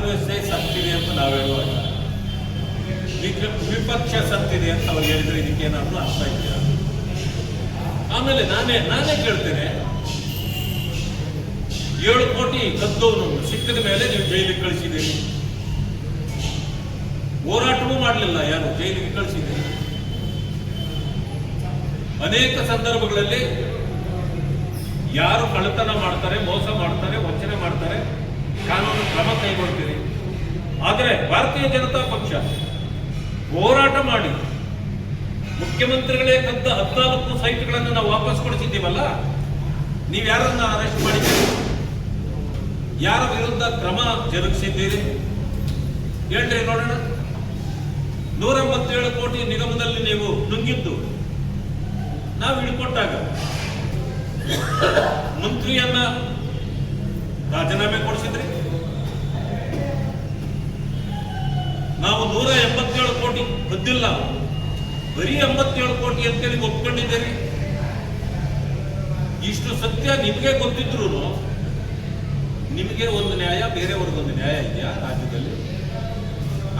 ಕಾಂಗ್ರೆಸ್ಸೇ ಸತ್ತಿದೆ ಅಂತ ನಾವು ಹೇಳುವಾಗ ವಿಪಕ್ಷ ಸತ್ತಿದೆ ಅಂತ ಅವ್ರು ಹೇಳಿದ್ರೆ ಇದಕ್ಕೆ ಏನಾದ್ರು ಅರ್ಥ ಇದೆಯಾ? ಆಮೇಲೆ ನಾನೇ ನಾನೇ ಕೇಳ್ತೇನೆ. ಏಳು ಕೋಟಿ ಕದ್ದವನು ಸಿಕ್ಕಿದ ಮೇಲೆ ನೀವು ಜೈಲಿಗೆ ಕಳಿಸಿದ್ದೀರಿ. ಹೋರಾಟವೂ ಮಾಡಲಿಲ್ಲ ಯಾರು? ಜೈಲಿಗೆ ಕಳಿಸಿದ್ದೀರಿ. ಅನೇಕ ಸಂದರ್ಭಗಳಲ್ಲಿ ಯಾರು ಕಳ್ಳತನ ಮಾಡ್ತಾರೆ, ಮೋಸ ಕಾನೂನು ಕ್ರಮ ಕೈಗೊಳ್ತೀರಿ. ಆದರೆ ಭಾರತೀಯ ಜನತಾ ಪಕ್ಷ ಹೋರಾಟ ಮಾಡಿ ಮುಖ್ಯಮಂತ್ರಿಗಳೇ ಕದ್ದ ಹದಿನಾಲ್ಕು ಸೈಟ್ಗಳನ್ನು ನಾವು ವಾಪಸ್ ಕೊಡಿಸಿದ್ದೀವಲ್ಲ, ನೀವು ಯಾರನ್ನ ಅರೆಸ್ಟ್ ಮಾಡಿದ್ದೀರಿ? ಯಾರ ವಿರುದ್ಧ ಕ್ರಮ ಜರುಗಿಸಿದ್ದೀರಿ? ಹೇಳ್ರಿ ನೋಡೋಣ. ನೂರ ಎಂಬತ್ತೇಳು ಕೋಟಿ ನಿಗಮದಲ್ಲಿ ನೀವು ನುಗ್ಗಿದ್ದು ನಾವು ಹಿಡ್ಕೊಟ್ಟಾಗ. ಮಂತ್ರಿಯನ್ನ ಕೋಟಿ ಅಂತೇಳಿ ಒಪ್ಕೊಂಡಿದ್ದೀರಿ? ಇಷ್ಟು ಸತ್ಯ ನಿಮಗೆ ಗೊತ್ತಿದ್ರು ನಿಮಗೆ ಒಂದು ನ್ಯಾಯ ಬೇರೆಯವ್ರಿಗೊಂದು ನ್ಯಾಯ ಇದೆಯಾ ರಾಜ್ಯದಲ್ಲಿ?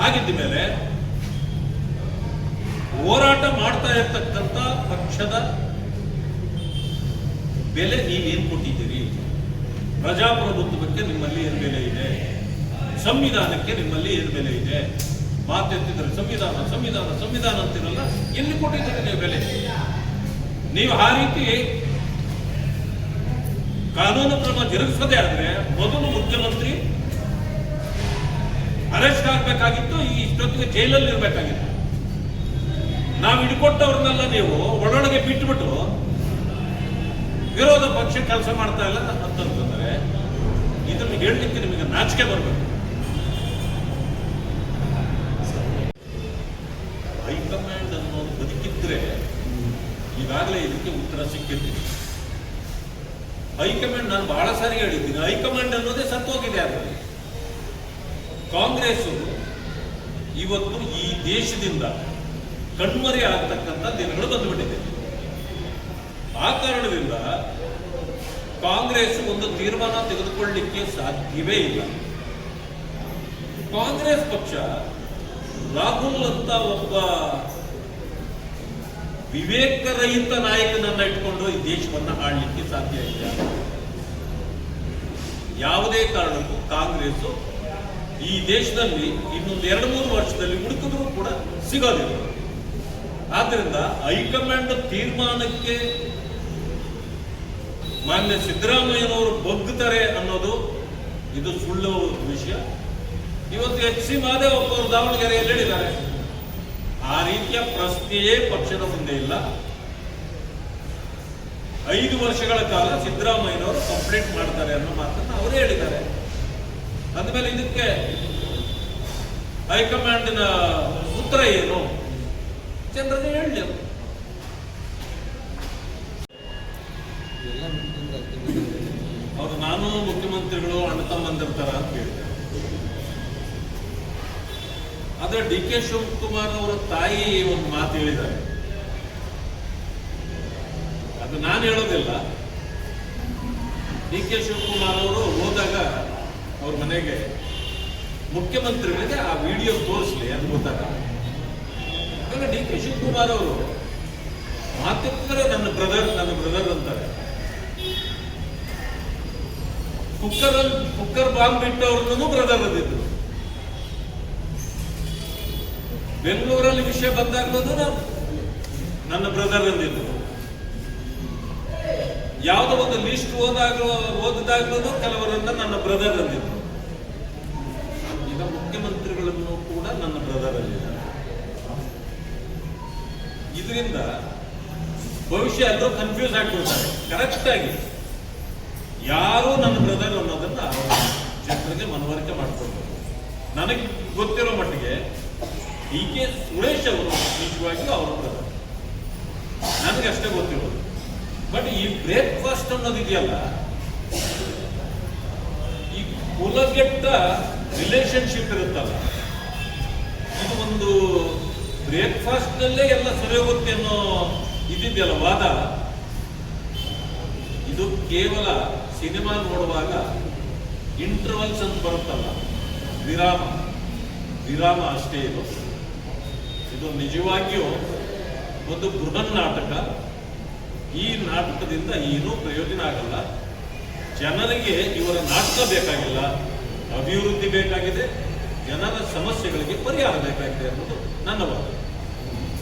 ಆಗಿದ್ದ ಮೇಲೆ ಹೋರಾಟ ಮಾಡ್ತಾ ಇರ್ತಕ್ಕಂಥ ಪಕ್ಷದ ಬೆಲೆ ನೀವೇನ್ ಕೊಟ್ಟಿದ್ದೀರಿ? ಪ್ರಜಾಪ್ರಭುತ್ವಕ್ಕೆ ನಿಮ್ಮಲ್ಲಿ ಏನು ಬೆಲೆ ಇದೆ? ಸಂವಿಧಾನಕ್ಕೆ ನಿಮ್ಮಲ್ಲಿ ಏನು ಬೆಲೆ ಇದೆ? ಮಾತೆತ್ತಿದ್ರೆ ಸಂವಿಧಾನ ಸಂವಿಧಾನ ಸಂವಿಧಾನ ಅಂತಿರಲ್ಲ, ಎಲ್ಲಿ ಕೊಟ್ಟಿದ್ದೀರಿ ನೀವು ಬೆಲೆ? ನೀವು ಆ ರೀತಿ ಕಾನೂನು ಕ್ರಮ ಜರುಗಿಸದೆ ಆದ್ರೆ ಮೊದಲು ಮುಖ್ಯಮಂತ್ರಿ ಅರೆಸ್ಟ್ ಆಗ್ಬೇಕಾಗಿತ್ತು, ಈ ಇಷ್ಟೊತ್ತಿಗೆ ಜೈಲಲ್ಲಿ ಇರಬೇಕಾಗಿತ್ತು. ನಾವು ಹಿಡ್ಕೊಟ್ಟವ್ರನ್ನೆಲ್ಲ ನೀವು, ಒಳೊಳಗೆ ಬಿಟ್ಬಿಟ್ಟು ವಿರೋಧ ಪಕ್ಷ ಕೆಲಸ ಮಾಡ್ತಾ ಇಲ್ಲ ಅಂತಂತಂದ್ರೆ ಇದನ್ನು ಹೇಳಲಿಕ್ಕೆ ನಿಮಗೆ ನಾಚಿಕೆ ಬರಬೇಕು ಹೈಕಮಾಂಡ್ ಅನ್ನೋದು ಬದುಕಿದ್ರೆ ಈಗಾಗಲೇ ಇದಕ್ಕೆ ಉತ್ತರ ಸಿಕ್ಕಿರ್ತೀನಿ ಹೈಕಮಾಂಡ್ ನಾನು ಬಹಳ ಸಾರಿ ಹೇಳಿದ್ದೀನಿ. ಹೈಕಮಾಂಡ್ ಅನ್ನೋದೇ ಸತ್ತೋಗಿದೆ ಅದರಲ್ಲಿ ಕಾಂಗ್ರೆಸ್ ಇವತ್ತು ಈ ದೇಶದಿಂದ ಕಣ್ಮರೆ ಆಗ್ತಕ್ಕಂಥ ದಿನಗಳು ಬಂದುಬಿಟ್ಟಿದೆ. ಆ ಕಾರಣದಿಂದ ಕಾಂಗ್ರೆಸ್ ಒಂದು ತೀರ್ಮಾನ ತೆಗೆದುಕೊಳ್ಳಲಿಕ್ಕೆ ಸಾಧ್ಯವೇ ಇಲ್ಲ. ಕಾಂಗ್ರೆಸ್ ಪಕ್ಷ ರಾಹುಲ್ ಅಂತ ಒಬ್ಬ ವಿವೇಕರಹಿತ ನಾಯಕನನ್ನ ಇಟ್ಕೊಂಡು ಈ ದೇಶವನ್ನ ಆಳ್ಲಿಕ್ಕೆ ಸಾಧ್ಯ ಇಲ್ಲ ಯಾವುದೇ ಕಾರಣಕ್ಕೂ ಕಾಂಗ್ರೆಸ್ ಈ ದೇಶದಲ್ಲಿ ಇನ್ನೊಂದು ಎರಡು ಮೂರು ವರ್ಷದಲ್ಲಿ ಹುಡುಕಿದ್ರು ಕೂಡ ಸಿಗೋದಿಲ್ಲ. ಆದ್ರಿಂದ ಹೈಕಮಾಂಡ್ ತೀರ್ಮಾನಕ್ಕೆ ಮಾನ್ಯ ಸಿದ್ದರಾಮಯ್ಯನವರು ಬಗ್ಗುತ್ತಾರೆ ಅನ್ನೋದು ಇದು ಸುಳ್ಳು ವಿಷಯ. ಇವತ್ತು ಎಚ್ ಸಿ ಮಾದೇವ್ ಅವರು ದಾವಣಗೆರೆಯಲ್ಲಿ ಹೇಳಿದ್ದಾರೆ. ಆ ರೀತಿಯ ಪ್ರಶ್ನೆಯೇ ಪಕ್ಷದ ಮುಂದೆ ಇಲ್ಲ. ಐದು ವರ್ಷಗಳ ಕಾಲ ಸಿದ್ದರಾಮಯ್ಯನವರು ಕಂಪ್ಲೇಂಟ್ ಮಾಡ್ತಾರೆ ಅನ್ನೋ ಮಾತನ್ನು ಅವರು ಹೇಳಿದ್ದಾರೆ. ಅಂದಮೇಲೆ ಇದಕ್ಕೆ ಹೈಕಮಾಂಡಿನ ಉತ್ತರ ಏನು? ಚಂದ್ರನೇ ಹೇಳಲಿ ಆದ್ರೆ ಡಿ ಕೆ ಶಿವಕುಮಾರ್ ಅವರ ತಾಯಿ ಒಂದು ಮಾತು ಹೇಳಿದ್ದಾರೆ. ಅದು ನಾನು ಹೇಳೋದಿಲ್ಲ. ಡಿ ಕೆ ಶಿವಕುಮಾರ್ ಅವರು ಹೋದಾಗ ಅವ್ರ ಮನೆಗೆ ಮುಖ್ಯಮಂತ್ರಿಗಳಿಗೆ ಆ ವಿಡಿಯೋ ತೋರಿಸ್ಲಿ ಅಂತ ಗೊತ್ತಾಗ ಆಗ ಡಿ ಕೆ ಶಿವಕುಮಾರ್ ಅವರು ಮಾತುಕರೆ ನನ್ನ ಬ್ರದರ್ ನನ್ನ ಬ್ರದರ್ ಅಂತಾರೆ. ಕುಕ್ಕರ್ ಕುಕ್ಕರ್ ಬಾಂಬ್ ಬಿಟ್ಟವ್ರನ್ನೂ ಬ್ರದರ್ ಅಂದಿದ್ರು. ಬೆಂಗಳೂರಲ್ಲಿ ವಿಷಯ ಬಂದಾಗ್ಲೂ ನನ್ನ ಬ್ರದರ್ ಅಂದಿದ್ರು ಯಾವುದೋ ಒಂದು ಲಿಸ್ಟ್ ಓದಾಗ್ಲೂ ಓದಿದಾಗ್ಲೂ ಕೆಲವರನ್ನ ನನ್ನ ಬ್ರದರ್ ಅಂದಿದ್ರು ಈಗ ಮುಖ್ಯಮಂತ್ರಿಗಳನ್ನು ಕೂಡ ನನ್ನ ಬ್ರದರ್ ಇದರಿಂದ ಭವಿಷ್ಯ ಎಲ್ಲರೂ ಕನ್ಫ್ಯೂಸ್ ಆಗ್ಬಿಡ್ತಾರೆ. ಕರೆಕ್ಟ್ ಆಗಿ. ಯಾರು ನನ್ನ ಬ್ರದರ್ ಅನ್ನೋದನ್ನ ಜನರಿಗೆ ಮನವರಿಕೆ ಮಾಡ್ಕೊಳ್ಬೇಕು ನನಗೆ ಗೊತ್ತಿರೋ ಮಟ್ಟಿಗೆ ಡಿ ಕೆ ಸುರೇಶ್ ಅವರು, ನಿಜವಾಗಿಯೂ ಅವರ ನನಗೆ ಅಷ್ಟೇ ಗೊತ್ತಿರೋದು. ಬಟ್ ಈ ಬ್ರೇಕ್ಫಾಸ್ಟ್ ಅನ್ನೋದು ಇದೆಯಲ್ಲ ಈ ಕುಲಗೆಟ್ಟ ರಿಲೇಶನ್ಶಿಪ್ ಇರುತ್ತಲ್ಲ, ಇದು ಒಂದು ಬ್ರೇಕ್ಫಾಸ್ಟ್ ನಲ್ಲೇ ಎಲ್ಲ ಸರಿ ಹೋಗುತ್ತೆ ಅನ್ನೋ ಇದಿದೆಯಲ್ಲ ವಾದ? ಇದು ಕೇವಲ ಸಿನಿಮಾ ನೋಡುವಾಗ ಇಂಟರ್ವಲ್ಸ್ ಅಂತ ಬರುತ್ತಲ್ಲ. ವಿರಾಮ. ವಿರಾಮ ಅಷ್ಟೇ ಇದು ಇದು ನಿಜವಾಗಿಯೂ ಒಂದು ಬೃಹನ್ ನಾಟಕ. ಈ ನಾಟಕದಿಂದ ಏನೂ ಪ್ರಯೋಜನ ಆಗಲ್ಲ. ಜನರಿಗೆ ಇವರ ನಾಟಕ ಬೇಕಾಗಿಲ್ಲ. ಅಭಿವೃದ್ಧಿ ಬೇಕಾಗಿದೆ. ಜನರ ಸಮಸ್ಯೆಗಳಿಗೆ ಪರಿಹಾರ ಬೇಕಾಗಿದೆ ಅನ್ನೋದು ನನ್ನ ವಾದ.